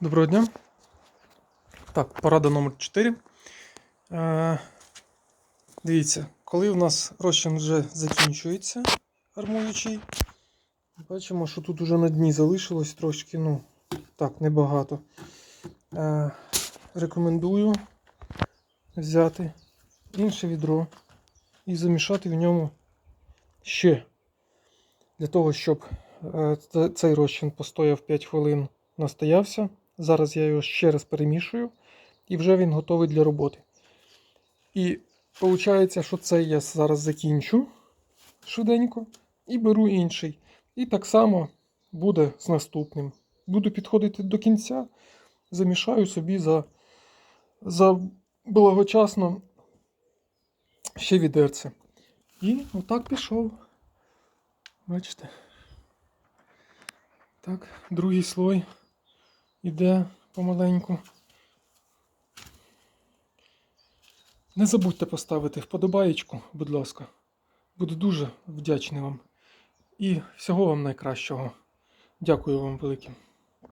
Доброго дня. Так, порада номер 4. Е, дивіться, коли в нас розчин вже закінчується армуючий, бачимо, що тут уже на дні залишилось трошки, ну, так, небагато. Е, рекомендую взяти інше відро і замішати в ньому ще. Для того, щоб е, цей розчин постояв 5 хвилин настоявся. Зараз я його ще раз перемішую, і вже він готовий для роботи. І виходить, що цей я зараз закінчу швиденько і беру інший. І так само буде з наступним. Буду підходити до кінця, замішаю собі за, за благочасно ще відерце. І отак пішов. Бачите? Так, другий слой іде помаленьку. Не забудьте поставити вподобаєчку, будь ласка. Буду дуже вдячний вам. І всього вам найкращого. Дякую вам велике.